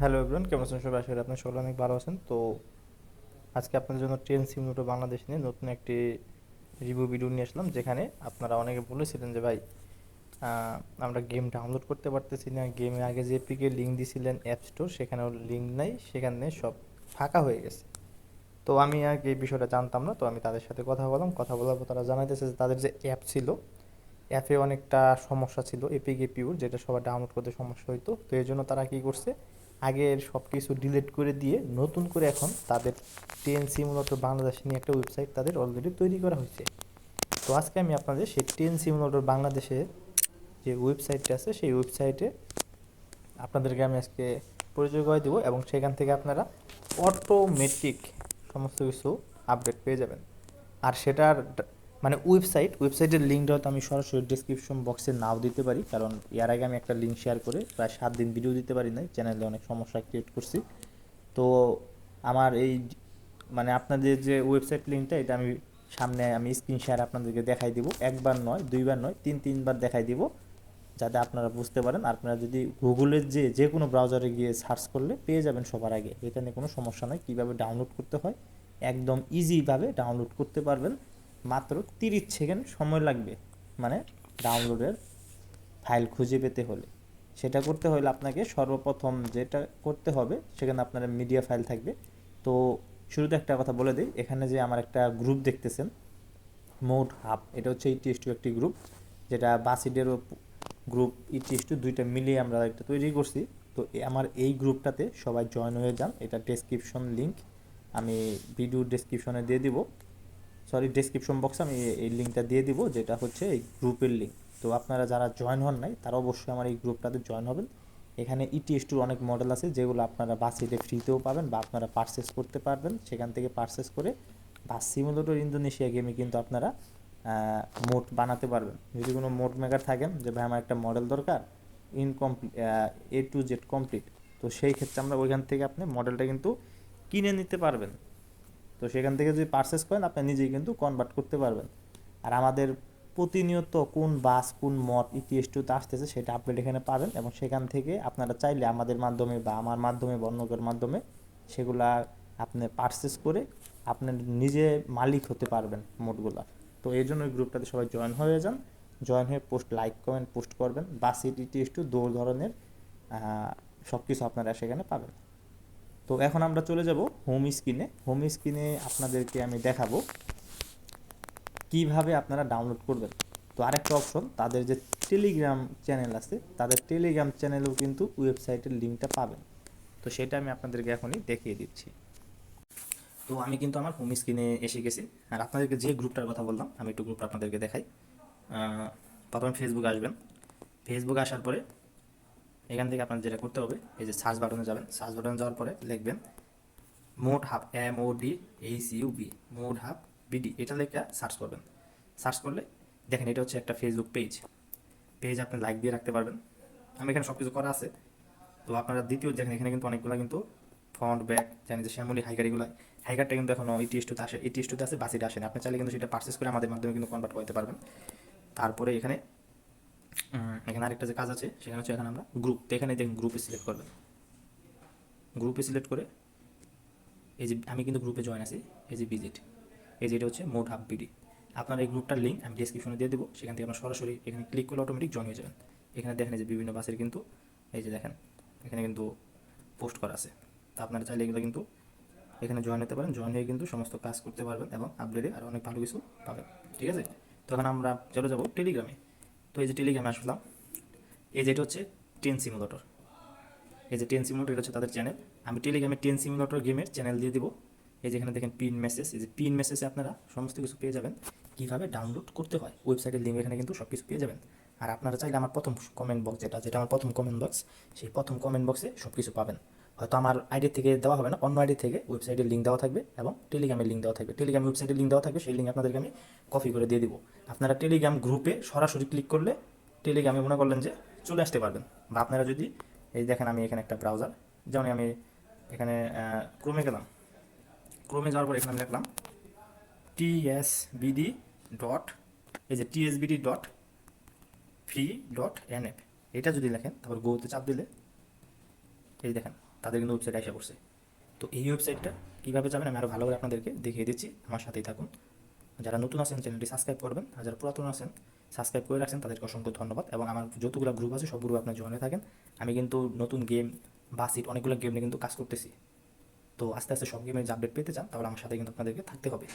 Hello everyone কেমন আছেন সবাই? করি আপনার সকলে অনেক ভালো আছেন। তো আজকে আপনাদের জন্য ট্রেন সিম সিমুলেটর বাংলাদেশ নিয়ে নতুন একটি রিভিউ ভিডিও নিয়ে আসলাম, যেখানে আপনারা অনেকে বলেছিলেন যে, ভাই আমরা গেম ডাউনলোড করতে পারতেছি না। গেমে আগে যে পিকে লিঙ্ক দিয়েছিলেন অ্যাপ স্টোর সেখানেও লিঙ্ক নাই, সেখানে সব ফাঁকা হয়ে গেছে। তো আমি আগে এই বিষয়টা জানতাম না, তো আমি তাদের সাথে কথা বললাম। কথা বলার পর তারা জানাইতেছে যে, তাদের যে অ্যাপ ছিল অ্যাপে অনেকটা সমস্যা ছিল। এপিকে পিউর যেটা সবার ডাউনলোড করতে সমস্যা হইতো। তো এই জন্য তারা কী করছে আগের সব কিছু ডিলিট করে দিয়ে নতুন করে এখন তাদের টেন মূলত বাংলাদেশ নিয়ে একটা ওয়েবসাইট তাদের অলরেডি তৈরি করা হয়েছে। তো আজকে আমি আপনাদের সেই টেন সিমুলেটর বাংলাদেশের যে ওয়েবসাইটটা আছে, সেই ওয়েবসাইটে আপনাদেরকে আমি আজকে পরিচয় করে দেবো এবং সেখান থেকে আপনারা অটোমেটিক সমস্ত কিছু আপডেট পেয়ে যাবেন। আর সেটার মানে ওয়েবসাইট ওয়েবসাইটের লিঙ্কটা হয়তো আমি সরাসরি ডিসক্রিপশন বক্সে নাও দিতে পারি, কারণ এর আগে আমি একটা লিঙ্ক শেয়ার করে প্রায় সাত দিন ভিডিও দিতে পারি নাই চ্যানেলে অনেক সমস্যা ক্রিয়েট করছি। তো আমার এই মানে আপনাদের যে ওয়েবসাইট লিঙ্কটা এটা আমি সামনে আমি স্ক্রিন শেয়ার আপনাদেরকে দেখাই দিব। একবার নয়, দুইবার নয়, তিন, তিনবার দেখাই দিব, যাতে আপনারা বুঝতে পারেন। আপনারা যদি গুগলের যে যে কোনো ব্রাউজারে গিয়ে সার্চ করলে পেয়ে যাবেন সবার আগে। এখানে কোনো সমস্যা নয় কীভাবে ডাউনলোড করতে হয়, একদম ইজিভাবে ডাউনলোড করতে পারবেন। মাত্র তিরিশ সেকেন্ড সময় লাগবে মানে ডাউনলোডের ফাইল খুঁজে পেতে হলে। সেটা করতে হলে আপনাকে সর্বপ্রথম যেটা করতে হবে, সেখানে আপনার মিডিয়া ফাইল থাকবে। তো শুরুতে একটা কথা বলে দিই, এখানে যে আমার একটা গ্রুপ দেখতেছেন মোড হাব এটা হচ্ছে ইটিএস টু একটি গ্রুপ যেটা বাসিডেরও গ্রুপ ইটিএস টু দুইটা মিলিয়ে আমরা একটা তৈরি করছি। তো আমার এই গ্রুপটাতে সবাই জয়েন হয়ে যান, এটা ডেসক্রিপশন লিঙ্ক আমি ভিডিও ডেসক্রিপশনে দিয়ে দিব। সরি ডেসক্রিপশন বক্সে আমি এই- লিঙ্কটা দিয়ে দিব, যেটা হচ্ছে এই গ্রুপের লিঙ্ক তো আপনারা যারা জয়েন হন নাই, তারা অবশ্যই আমার এই গ্রুপটাতে জয়েন হবেন। এখানে ইটিএস টুর অনেক মডেল আছে, যেগুলো আপনারা বাসিতে ফ্রিতেও পাবেন বা আপনারা পারচেস করতে পারবেন। সেখান থেকে পারচেস করে বাস সিমুলেটর ইন্দোনেশিয়া গেমে কিন্তু আপনারা মোড বানাতে পারবেন। যদি কোনো মোড মেকার থাকেন যে, ভাই, আমার একটা মডেল দরকার incomplete A to Z complete তো সেই ক্ষেত্রে আমরা ওইখান থেকে আপনি মডেলটা কিন্তু কিনে নিতে পারবেন। তো সেখান থেকে যদি পারচেস করেন, আপনি নিজেই কিন্তু কনভার্ট করতে পারবেন। আর আমাদের প্রতিনিয়ত কোন বাস কোন মড ইটিএস টুতে আসতেছে, সেটা আপডেট এখানে পাবেন এবং সেখান থেকে আপনারা চাইলে আমাদের মাধ্যমে বা আমার মাধ্যমে বা মাধ্যমে সেগুলা আপনি পারচেস করে আপনি নিজে মালিক হতে পারবেন মোডগুলা তো এই জন্য ওই গ্রুপটাতে সবাই জয়েন হয়ে যান। জয়েন হয়ে পোস্ট লাইক কমেন্ট পোস্ট করবেন। বাস ইটিএস টু দু ধরনের সব কিছু আপনারা সেখানে পাবেন। তো এখন আমরা চলে যাব হোম স্ক্রিনে হোম স্ক্রিনে আপনাদেরকে আমি দেখাবো কীভাবে আপনারা ডাউনলোড করবেন। তো আরেকটা অপশন তাদের যে টেলিগ্রাম চ্যানেল আছে, তাদের টেলিগ্রাম চ্যানেলেও কিন্তু ওয়েবসাইটের লিঙ্কটা পাবেন। তো সেটা আমি আপনাদেরকে এখনই দেখিয়ে দিচ্ছি। তো আমি কিন্তু আমার হোম স্ক্রিনে এসে গেছি। আর আপনাদেরকে যে গ্রুপটার কথা বললাম, আমি একটু গ্রুপটা আপনাদেরকে দেখাই। প্রথমে ফেসবুক আসবেন। ফেসবুক আসার পরে এখান থেকে আপনার যেটা করতে হবে, এই যে সার্চ বাটনে যাবেন। সার্চ বাটনে যাওয়ার পরে লিখবেন mod hub M O D H U B mod hub BD এটা লেখা সার্চ করবেন। সার্চ করলে দেখেন এটা হচ্ছে একটা ফেসবুক পেজ পেজ আপনি লাইক দিয়ে রাখতে পারবেন। আমি এখানে সব কিছু করা আছে। তো আপনারা দ্বিতীয় দেখেন, এখানে কিন্তু অনেকগুলো কিন্তু ফ্রন্ট ব্যাক জানি যে শ্যামলি হাইকার এগুলো হাইকারটা কিন্তু এখন ইটিএস টুতে আসে ইটিএস টুতে আসে বাসিটা আসে না। আপনি চাইলে কিন্তু সেটা পারচেস করে আমাদের মাধ্যমে কিন্তু কনভার্ট করতে পারবেন। তারপরে এখানে এখানে আরেকটা যে কাজ আছে, সেখানে হচ্ছে এখানে আমরা গ্রুপ তো এখানে দেখুন গ্রুপে সিলেক্ট করবেন। গ্রুপে সিলেক্ট করে এই যে আমি কিন্তু গ্রুপে জয়েন আছি, এই যে ভিজিট এই যে এটা হচ্ছে মোট হাব বিডি আপনার এই গ্রুপটার লিঙ্ক আমি ডিসক্রিপশনে দিয়ে দেবো, সেখান থেকে আপনার সরাসরি এখানে ক্লিক করলে অটোমেটিক জয়েন হয়ে যাবেন। এখানে দেখেন যে বিভিন্ন বাসের কিন্তু, এই যে দেখেন, এখানে কিন্তু পোস্ট করা আছে। তা আপনারা চাইলে এগুলো কিন্তু এখানে জয়েন হতে পারেন জয়েন হয়ে কিন্তু সমস্ত কাজ করতে পারবেন এবং আপডেটে আর অনেক ভালো কিছু পাবেন। ঠিক আছে? তখন আমরা চলে যাব টেলিগ্রামে তো এই যে টেলিগ্রামে আসলাম, এই যেটা হচ্ছে টেন সিমুলেটর এই যে টেন সিমুলেটর এটা হচ্ছে তাদের চ্যানেল আমি টেলিগ্রামে টেন সিমুলেটর গেমের চ্যানেল দিয়ে দিব। এই যেখানে দেখেন পিন মেসেজ এই যে পিন মেসেজে আপনারা সমস্ত কিছু পেয়ে যাবেন। কীভাবে ডাউনলোড করতে হয় ওয়েবসাইটের লিঙ্ক এখানে কিন্তু সব কিছু পেয়ে যাবেন। আর আপনারা চাইলে আমার প্রথম কমেন্ট বক্স যেটা যেটা আমার প্রথম কমেন্ট বক্স সেই প্রথম কমেন্ট বক্সে সব কিছু পাবেন। হয়তো আমার আইডি থেকে দেওয়া হবে না, অন্য আইডি থেকে ওয়েবসাইটের লিঙ্ক দেওয়া থাকবে এবং টেলিগ্রামের লিঙ্ক দেওয়া থাকবে। টেলিগ্রাম ওয়েবসাইটের লিঙ্ক দেওয়া থাকবে, সেই লিঙ্ক আপনাদেরকে আমি কপি করে দিয়ে দিব। আপনারা টেলিগ্রাম গ্রুপে সরাসরি ক্লিক করলে টেলিগ্রামে মনে করলেন যে চলে আসতে পারবেন। বা আপনারা যদি, এই দেখেন আমি এখানে একটা ব্রাউজার যেমন আমি এখানে ক্রোমে গেলাম। ক্রোমে যাওয়ার পর এখানে লিখলাম টিএসবিডি ডট এই যে TSBD dot free dot NF এটা যদি লেখেন, তারপর গোতে চাপ দিলে, এই দেখেন তাদের কিন্তু ওয়েবসাইট এসে পড়ছে। তো এই ওয়েবসাইটটা কীভাবে যাবেন আমি আরও ভালো করে আপনাদেরকে দেখিয়ে দিচ্ছি। আমার সাথেই থাকুন। যারা নতুন আছেন চ্যানেলটি সাবস্ক্রাইব করবেন আর যারা পুরাতন আছেন সাবস্ক্রাইব করে রাখছেন, তাদেরকে অসংখ্য ধন্যবাদ। এবং আমার যতগুলো গ্রুপ আছে সব গ্রুপ আপনার জয়েন থাকেন। আমি কিন্তু নতুন গেম বাসিট অনেকগুলো গেম নিয়ে কিন্তু কাজ করতেছি। তো আস্তে আস্তে সব গেমের আপডেট পেতে চান, তাহলে আমার সাথে কিন্তু আপনাদেরকে থাকতে হবে।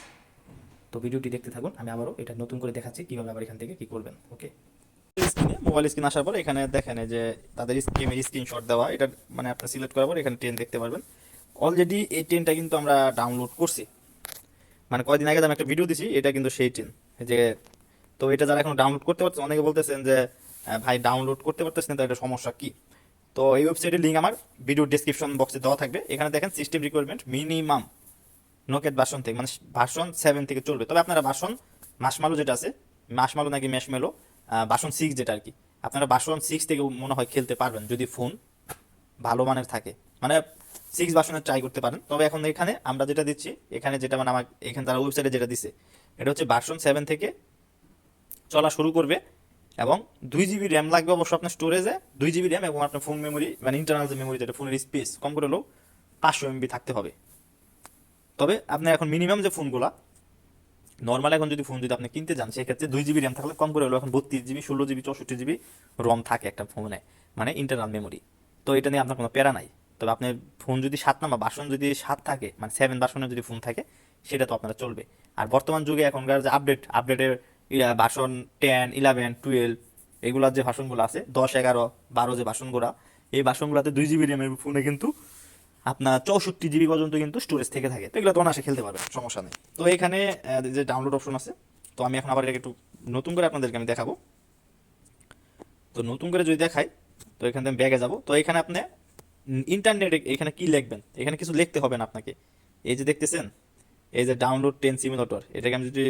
তো ভিডিওটি দেখতে থাকুন, আমি আবারও এটা নতুন করে দেখাচ্ছি, কীভাবে আবার এখান থেকে কী করবেন ওকে মোবাইল স্ক্রিন আসার পর এখানে দেখেন যে তাদের গেমের স্ক্রিনশট দেওয়া, এটা মানে আপনি সিলেক্ট করার পর এখানে ট্রেন দেখতে পারবেন। অলরেডি এই ট্রেনটা কিন্তু আমরা ডাউনলোড করছি। মানে কয়দিন আগে আমি একটা ভিডিও দিছি, এটা কিন্তু সেই ট্রেন যে, তো এটা যারা এখন ডাউনলোড করতে পারছেন অনেকে বলতেছেন যে ভাই ডাউনলোড করতে পারতেছেন তো এটা সমস্যা কি? তো এই ওয়েবসাইটের লিঙ্ক আমার ভিডিও ডিসক্রিপশন বক্সে দেওয়া থাকবে। এখানে দেখেন system requirement minimum Nougat version থেকে মানে ভার্সন সেভেন থেকে চলবে। তবে আপনারা ভার্সন মাসমালু যেটা আছে মাসমালু নাকি ম্যাশমেলো ভার্সন সিক্স যেটা আর কি। আপনারা ভার্সন সিক্স থেকে মনে হয় খেলতে পারবেন, যদি ফোন ভালো মানের থাকে। মানে সিক্স বাসনের ট্রাই করতে পারেন। তবে এখন এখানে আমরা যেটা দিচ্ছি, এখানে যেটা মানে আমার এখানে তারা ওয়েবসাইটে যেটা দিচ্ছে এটা হচ্ছে বাসন সেভেন থেকে চলা শুরু করবে এবং দুই জিবি র্যাম লাগবে অবশ্য আপনার স্টোরেজে দুই জিবি র্যাম এবং আপনার ফোন মেমোরি মানে ইন্টারনাল যে মেমোরি যেটা ফোনের স্পেস কম করে হলেও পাঁচশো এমবি থাকতে হবে। তবে আপনার এখন মিনিমাম যে ফোনগুলা নর্মাল এখন যদি ফোন যদি আপনি কিনতে যান, সেক্ষেত্রে দুই জিবি র্যাম থাকলে কম করে হলো এখন বত্রিশ জিবি ষোলো জিবি চৌষট্টি জিবি রম থাকে একটা ফোনে মানে ইন্টারনাল মেমোরি তো এটা নিয়ে আপনার কোনো প্যারা নাই। তবে আপনার ফোন যদি সাত নাম্বার, বাসন যদি সাত থাকে মানে সেভেন বাসনের যদি ফোন থাকে, সেটা তো আপনার চলবে। আর বর্তমান যুগে এখনকার যে আপডেট আপডেটের বাসন টেন ইলেভেন টুয়েলভ এগুলার যে ভাষণগুলো আছে, দশ, এগারো, বারো যে ভাষণগুলো এই বাসনগুলোতে দুই জিবি র্যামের ফোনে কিন্তু আপনার চৌষট্টি জিবি পর্যন্ত কিন্তু স্টোরেজ থেকে থাকে। তো এগুলো তো অনায়াসে খেলতে পারবেন। সমস্যা নেই। তো এখানে যে ডাউনলোড অপশন আছে তো আমি এখন আবার এটাকে একটু নতুন করে আপনাদেরকে আমি দেখাবো। তো নতুন করে যদি দেখাই তো এখান থেকে ব্যাগে যাব। তো এখানে আপনি ইন্টারনেটে এখানে কি লিখবেন? এখানে কিছু লিখতে হবে না আপনাকে। এই যে দেখতেছেন এই যে ডাউনলোড টেন সিমিলেটর এটাকে আমি যদি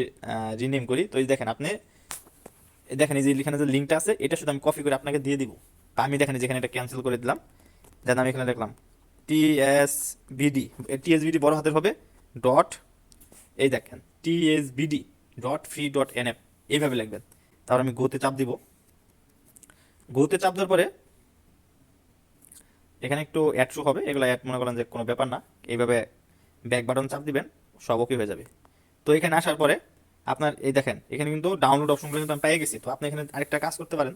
রিনেম করি তো এই দেখেন আপনি দেখেন এই যে এখানে যে লিঙ্কটা আছে এটা শুধু আমি কপি করে আপনাকে দিয়ে দিব। তা আমি দেখেন যেখানে এটা ক্যান্সেল করে দিলাম। যেন আমি এখানে লিখলাম টিএসবিডি টিএসবিডি বড় হাতের হবে ডট এই দেখেন TSBD dot free dot NF এইভাবে লিখবেন। তারপর আমি গোতে চাপ দিব। গোতে চাপ দেওয়ার পরে এখানে একটু অ্যাড শো হবে, এগুলো অ্যাড মনে করেন যে কোনো ব্যাপার না, এইভাবে ব্যাক বাটন চাপ দিবেন, সব ওকে হয়ে যাবে। তো এখানে আসার পরে আপনার, এই দেখেন, এখানে কিন্তু ডাউনলোড অপশনগুলো কিন্তু আমি পেয়ে গেছি। তো আপনি এখানে আরেকটা কাজ করতে পারেন,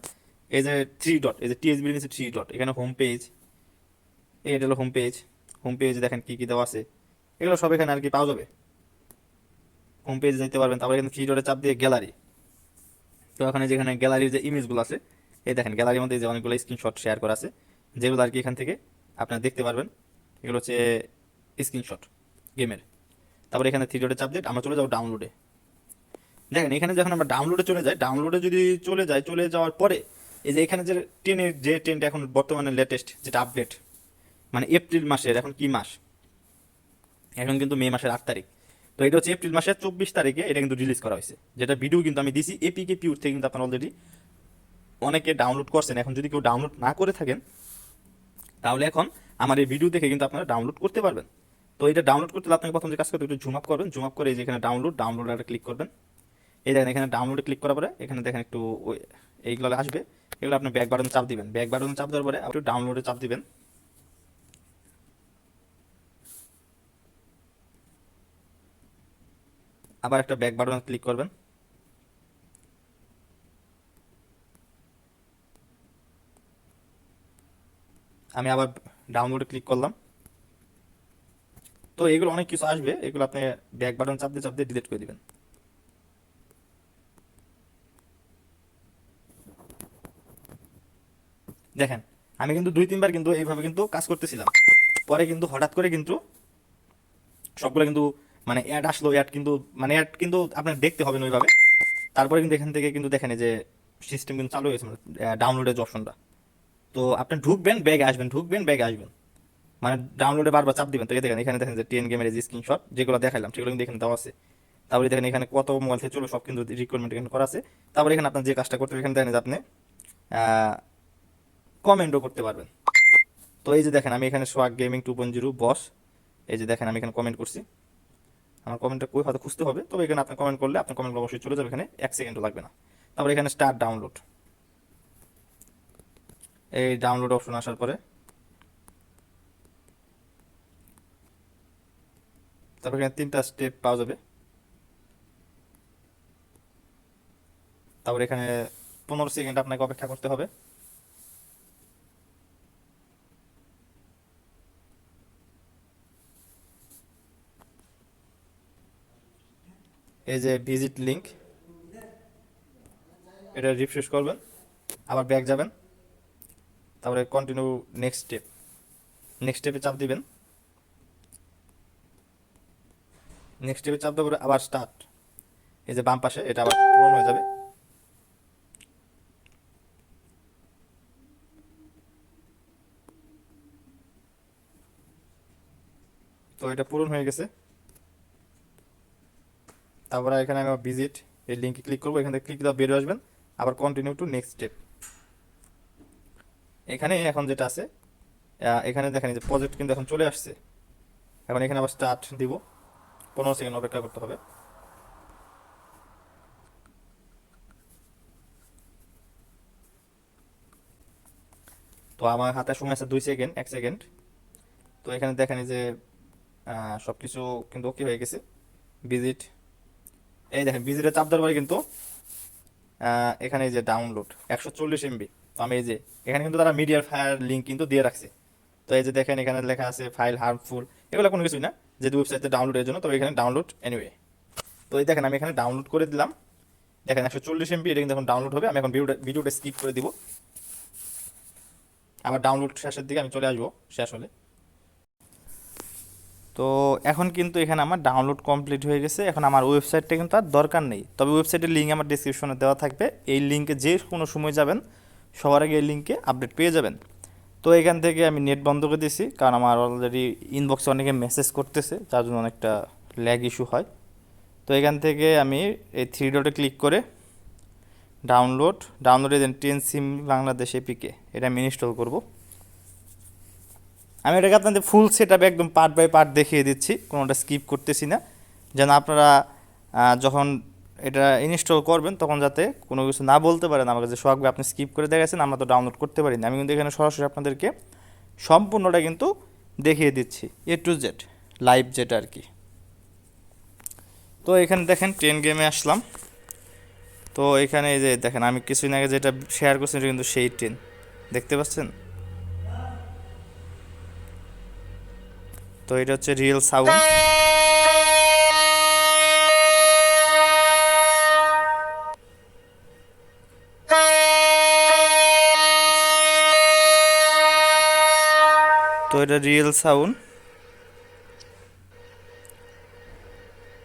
এই যে থ্রি ডট এই যে টিএসবি নিচে থ্রি ডট এখানে হোম পেজ এটা হলো হোম পেজ হোম পেজে দেখেন কি কি দেওয়া আছে। এগুলো সব এখানে আর কি পাওয়া যাবে? হোম পেজে যেতে পারবেন, তারপরে এখানে থ্রি চাপ দিয়ে গ্যালারি তো এখানে যেখানে গ্যালারির যে ইমেজগুলো আছে, এই দেখেন গ্যালারির মধ্যে যে অনেকগুলো স্ক্রিনশট শেয়ার করা আছে, যেগুলো আর কি এখান থেকে আপনারা দেখতে পারবেন। এগুলো হচ্ছে স্ক্রিনশট গেমের তারপরে এখানে থ্রি চাপ দিয়ে আমরা চলে যাব ডাউনলোডে দেখেন এখানে যখন আমরা ডাউনলোডে চলে যাই ডাউনলোডে যদি চলে যাই, চলে যাওয়ার পরে, এই যে এখানে যে ট্রেনের যে ট্রেনটা এখন বর্তমানে লেটেস্ট যেটা আপডেট মানে এপ্রিল মাসের, এখন কি মাস? এখন কিন্তু মে মাসের আট তারিখ। তো এটা হচ্ছে এপ্রিল মাসের চব্বিশ তারিখে এটা কিন্তু রিলিজ করা হয়েছে। যেটা ভিডিও কিন্তু আমি দিছি এপিকে পিউর থেকে কিন্তু আপনারা অলরেডি অনেকে ডাউনলোড করছেন। এখন যদি কেউ ডাউনলোড না করে থাকেন, তাহলে এখন আমার এই ভিডিও দেখে কিন্তু আপনারা ডাউনলোড করতে পারবেন। তো এটা ডাউনলোড করতে আপনাকে প্রথম যে কাজ করতে একটু জুম আপ করবেন। জুম আপ করে এই যে এখানে ডাউনলোড ডাউনলোড একটা ক্লিক করবেন। এই দেখেন, এখানে ডাউনলোডে ক্লিক করার পরে এখানে দেখেন একটু এইগুলো আসবে। এগুলো আপনি ব্যাক বাটন চাপ দিবেন। ব্যাক বাটন চাপ দেওয়ার পরে আপনি ডাউনলোডে চাপ দিবেন। আবার একটা ব্যাক বাটন ক্লিক করবেন। আমি আবার ডাউনলোডে ক্লিক করলাম। তো এগুলো অনেক কিছু আসবে, এগুলো আপনি ব্যাক বাটন চাপ দিয়ে চাপ দিয়ে ডিলিট করে দিবেন। দেখেন, আমি কিন্তু দুই, তিনবার কিন্তু এইভাবে কিন্তু কাজ করতেছিলাম। পরে কিন্তু হঠাৎ করে কিন্তু সবগুলো কিন্তু মানে অ্যাড আসলো অ্যাড কিন্তু মানে অ্যাড কিন্তু আপনার দেখতে হবে না ওইভাবে। তারপরে কিন্তু এখান থেকে কিন্তু দেখেন যে সিস্টেম কিন্তু চালু হয়েছে ডাউনলোডের অপশনটা তো আপনি ঢুকবেন ব্যাগে আসবেন, ঢুকবেন ব্যাগে আসবেন। মানে ডাউনলোডে বারবার চাপ দিবেন। তো দেখেন, এখানে দেখেন যে টেন গেমের স্ক্রিনশট যেগুলো দেখাইলাম, সেগুলো কিন্তু এখানে দেওয়া আছে। তারপরে দেখেন এখানে কত মোবাইল থেকে চলো, সব কিন্তু রিকোয়ারমেন্ট এখানে করা আছে। তারপরে এখানে আপনার যে কাজটা করতে এখানে দেখেন যে আপনি কমেন্টও করতে পারবেন। তো এই যে দেখেন, আমি এখানে swag gaming two point zero boss এই যে দেখেন, আমি এখানে কমেন্ট করছি। আমার কমেন্টটা কই? হয়তো খুঁজতে হবে। তবে এখানে আপনি কমেন্ট করলে আপনার কমেন্টগুলো অবশ্যই চলে যাবে এখানে। এক সেকেন্ডও লাগবে না। তারপর এখানে স্টার্ট ডাউনলোড এই ডাউনলোড অপশন আসার পরে। তারপর এখানে তিনটা স্টেপ পাওয়া যাবে। তারপর এখানে পনেরো সেকেন্ড আপনাকে অপেক্ষা করতে হবে। এই যে ভিজিট লিঙ্ক এটা রিফ্রেশ করবেন, আবার ব্যাক যাবেন, তারপরে কন্টিনিউ নেক্সট স্টেপ নেক্সট স্টেপে চাপ দিবেন নেক্সট স্টেপে চাপ দেওয়ার আবার স্টার্ট এই যে বাম পাশে, এটা আবার পূরণ হয়ে যাবে। তো এটা পূরণ হয়ে গেছে। তারপরে এখানে আমি ভিজিট এই লিঙ্কে ক্লিক করব, এখান থেকে ক্লিক দেওয়া বেরিয়ে আসবেন। আবার কন্টিনিউ টু নেক্সট স্টেপ এখানে এখন যেটা আছে এখানে দেখেন যে প্রজেক্ট কিন্তু এখন চলে আসছে। এখন এখানে আবার স্টার্ট দিব। পনেরো সেকেন্ড অপেক্ষা করতে হবে। তো আমার হাতে সময় আছে দুই সেকেন্ড এক সেকেন্ড তো এখানে দেখেন যে সব কিছু কিন্তু ওকে হয়ে গেছে। ভিজিট এই দেখেন ভিজিটে চাপ দেওয়ার পরে কিন্তু এখানে যে ডাউনলোড একশো চল্লিশ এমবি তো আমি এই যে, এখানে কিন্তু তারা মিডিয়ার ফায়ার লিঙ্ক কিন্তু দিয়ে রাখছে। তো এই যে দেখেন, এখানে লেখা আছে ফাইল হার্মফুল এগুলো কোনো কিছুই না, যেহেতু ওয়েবসাইটে ডাউনলোডের জন্য, তো এখানে ডাউনলোড এনিওয়ে তো এই দেখেন, আমি এখানে ডাউনলোড করে দিলাম। দেখেন, একশো চল্লিশ এমবি এটা কিন্তু এখন ডাউনলোড হবে, আমি এখন ভিডিওটা ভিডিওটা স্কিপ করে দিব। আবার ডাউনলোড শেষের দিকে আমি চলে আসব, শেষ হলে। তো এখন কিন্তু এখানে আমার ডাউনলোড কমপ্লিট হয়ে গেছে। এখন আমার ওয়েবসাইটটা কিন্তু আর দরকার নেই। তবে ওয়েবসাইটের লিঙ্ক আমার ডিসক্রিপশনে দেওয়া থাকবে। এই লিঙ্কে যে কোনো সময় যাবেন, সবার আগে এই লিঙ্কে আপডেট পেয়ে যাবেন। তো এখান থেকে আমি নেট বন্ধ করে দিয়েছি, কারণ আমার অলরেডি ইনবক্সে অনেকে মেসেজ করতেছে, যার জন্য অনেকটা ল্যাগ ইস্যু হয়। তো এখান থেকে আমি এই থ্রি ডটে ক্লিক করে ডাউনলোড ডাউনলোডে দেন টেন সিম বাংলাদেশ এপিকে এটা আমি ইনস্টল করব। আমি এটাকে আপনাদের ফুল সেট একদম পার্ট বাই পার্ট দেখিয়ে দিচ্ছি, কোনোটা স্কিপ করতেছি না। যেন আপনারা যখন এটা ইনস্টল করবেন, তখন যাতে কোনো কিছু না বলতে পারেন আমাকে যে সোহাগ ভাই আপনি স্কিপ করে দেখাচ্ছেন আমরা তো ডাউনলোড করতে পারি না। আমি কিন্তু এখানে সরাসরি আপনাদেরকে সম্পূর্ণটা কিন্তু দেখিয়ে দিচ্ছি এ টু জেড লাইভ যেটা আর কি। তো এখানে দেখেন ট্রেন গেমে আসলাম। তো এখানে এই যে দেখেন, আমি কিছুদিন আগে যেটা শেয়ার করছি কিন্তু সেই ট্রেন দেখতে পাচ্ছেন? তো এটা হচ্ছে রিয়েল সাউন্ড তো এটা রিয়েল সাউন্ড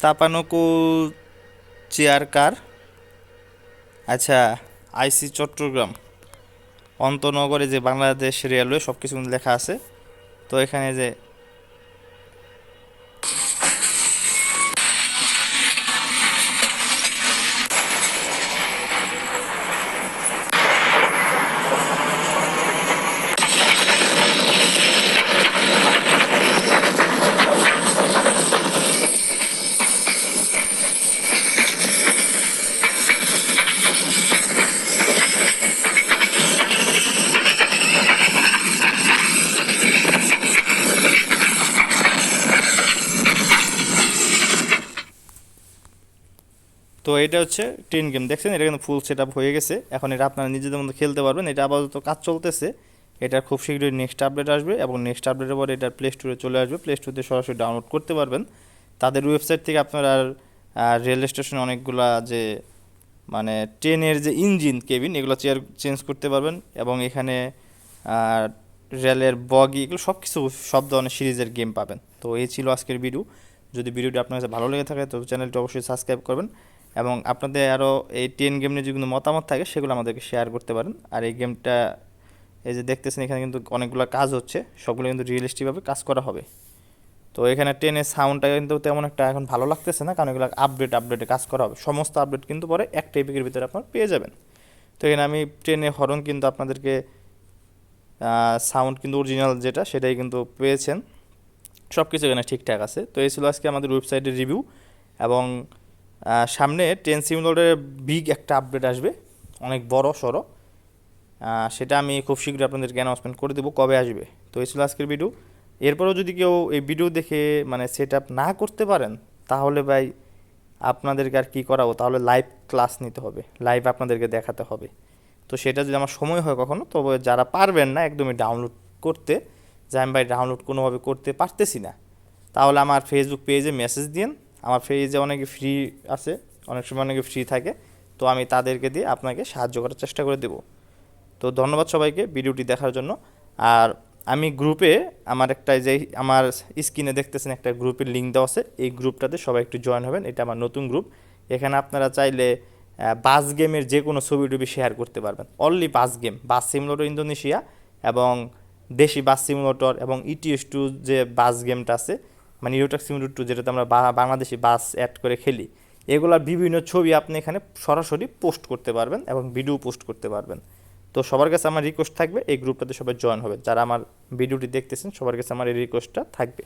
তাপানুকুল চেয়ার কার আচ্ছা আইসি চট্টগ্রাম। অন্তনগরে যে বাংলাদেশ রেলওয়ে সব কিছু লেখা আছে। তো এখানে যে এটা হচ্ছে টেন গেম। দেখছেন? এটা কিন্তু ফুল সেট হয়ে গেছে। এখন এটা আপনারা নিজেদের মতো খেলতে পারবেন। এটা আপাতত কাজ চলতেছে। এটা খুব শীঘ্রই নেক্সট আপডেট আসবে এবং নেক্সট আপডেটের পরে এটা প্লে স্টোরে চলে আসবে। প্লে স্টোরে সরাসরি ডাউনলোড করতে পারবেন। তাদের ওয়েবসাইট থেকে আপনারা রেল স্টেশনে অনেকগুলা যে মানে ট্রেনের যে ইঞ্জিন কেবিন এগুলো চেয়ার চেঞ্জ করতে পারবেন এবং এখানে রেলের বগি এগুলো সব কিছু সব ধরনের সিরিজের গেম পাবেন। তো এই ছিল আজকের ভিডিও যদি ভিডিওটি আপনার কাছে ভালো লেগে থাকে, তো চ্যানেলটি অবশ্যই সাবস্ক্রাইব করবেন। এবং আপনাদের আরও এই টেন গেম নিয়ে যেগুলো মতামত থাকে, সেগুলো আমাদেরকে শেয়ার করতে পারেন। আর এই গেমটা এই যে দেখতেছেন, এখানে কিন্তু অনেকগুলো কাজ হচ্ছে, সবগুলো কিন্তু রিয়েলিস্টিকভাবে কাজ করা হবে। তো এখানে টেনের সাউন্ডটা কিন্তু তেমন একটা এখন ভালো লাগতেছে না, কারণ এগুলো আপডেট আপডেটে কাজ করা হবে। সমস্ত আপডেট কিন্তু পরে একটা এপিকের ভিতরে আপনার পেয়ে যাবেন। তো এখানে আমি ট্রেনে হরন কিন্তু আপনাদেরকে সাউন্ড কিন্তু অরিজিনাল যেটা, সেটাই কিন্তু পেয়েছেন। সব কিছু এখানে ঠিকঠাক আছে। তো এই ছিল আজকে আমাদের ওয়েবসাইটের রিভিউ এবং সামনে টেন সিমুলেটরের বিগ একটা আপডেট আসবে, অনেক বড় সড়ো সেটা আমি খুব শীঘ্রই আপনাদেরকে অ্যানাউন্সমেন্ট করে দেবো কবে আসবে। তো এই ছিল আজকের ভিডিও এরপরেও যদি কেউ এই ভিডিও দেখে মানে সেট আপ না করতে পারেন, তাহলে ভাই আপনাদেরকে আর কী করাবো? তাহলে লাইভ ক্লাস নিতে হবে লাইভ আপনাদেরকে দেখাতে হবে। তো সেটা যদি আমার সময় হয় কখনো, তবে যারা পারবেন না একদমই ডাউনলোড করতে, যে আমি ভাই ডাউনলোড কোনোভাবে করতে পারতেছি না, তাহলে আমার ফেসবুক পেজে মেসেজ দিন আমার পেজে অনেকে ফ্রি আছে, অনেক সময় অনেকে ফ্রি থাকে, তো আমি তাদেরকে দিয়ে আপনাকে সাহায্য করার চেষ্টা করে দেবো। তো ধন্যবাদ সবাইকে ভিডিওটি দেখার জন্য। আর আমি গ্রুপে আমার একটা যে আমার স্ক্রিনে দেখতেছেন একটা গ্রুপের লিঙ্ক দেওয়া আছে, এই গ্রুপটাতে সবাই একটু জয়েন হবেন, এটা আমার নতুন গ্রুপ এখানে আপনারা চাইলে বাস গেমের যে কোনো ছবি টবি শেয়ার করতে পারবেন। Only bus game bus simulator Indonesia এবং দেশি বাস সিমুলেটর এবং ইটিএস টু যে বাস গেমটা আছে মানে ইউটাক সিমুলেটর টু যেটাতে আমরা বাংলাদেশি বাস অ্যাড করে খেলি, এগুলার বিভিন্ন ছবি আপনি এখানে সরাসরি পোস্ট করতে পারবেন এবং ভিডিও পোস্ট করতে পারবেন। তো সবার কাছে আমার রিকোয়েস্ট থাকবে, এই গ্রুপটাতে সবাই জয়েন হবে। যারা আমার ভিডিওটি দেখতেছেন, সবার কাছে আমার এই রিকোয়েস্টটা থাকবে।